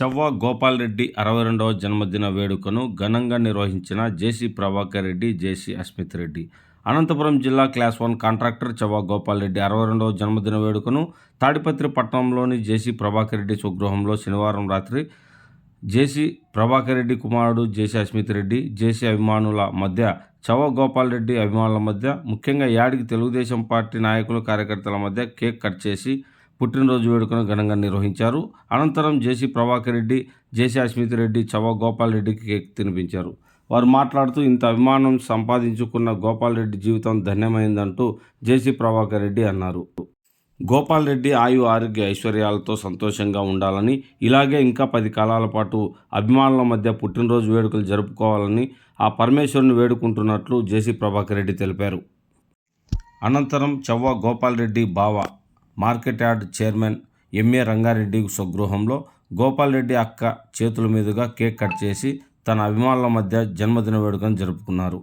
చవ్వ గోపాల్ రెడ్డి అరవై రెండవ జన్మదిన వేడుకను ఘనంగా నిర్వహించిన జేసీ ప్రభాకర్ రెడ్డి జేసీ అస్మిత్ రెడ్డి. అనంతపురం జిల్లా class one contractor Chavva Gopal Reddy అరవై రెండవ జన్మదిన వేడుకను తాడిపత్రి పట్టణంలోని జేసీ ప్రభాకర్ రెడ్డి స్వగృహంలో శనివారం రాత్రి జేసీ ప్రభాకర్ రెడ్డి కుమారుడు జేసీ అస్మిత్ రెడ్డి జేసీ అభిమానుల మధ్య చవ గోపాల్ రెడ్డి అభిమానుల మధ్య ముఖ్యంగా యాడికి తెలుగుదేశం పార్టీ నాయకులు కార్యకర్తల మధ్య కేక్ కట్ చేసి పుట్టినరోజు వేడుకను ఘనంగా నిర్వహించారు. అనంతరం జేసీ ప్రభాకర్ రెడ్డి జేసీ అస్మిత్ రెడ్డి చవ గోపాల్ రెడ్డికి కేక్ తినిపించారు. వారు మాట్లాడుతూ ఇంత అభిమానం సంపాదించుకున్న గోపాల్ రెడ్డి జీవితం ధన్యమైందంటూ జేసీ ప్రభాకర్ రెడ్డి అన్నారు. గోపాల్ రెడ్డి ఆయు ఆరోగ్య ఐశ్వర్యాలతో సంతోషంగా ఉండాలని ఇలాగే ఇంకా పది కాలాల పాటు అభిమానుల మధ్య పుట్టినరోజు వేడుకలు జరుపుకోవాలని ఆ పరమేశ్వరుని వేడుకుంటున్నట్లు జేసీ ప్రభాకర్ రెడ్డి తెలిపారు. అనంతరం చవ్వ గోపాల్ రెడ్డి బావ market yard chairman MA Rangareddy స్వగృహంలో Gopal Reddy అక్క చేతుల మీదుగా కేక్ కట్ చేసి తన అభిమానుల మధ్య జన్మదిన వేడుకను జరుపుకున్నారు.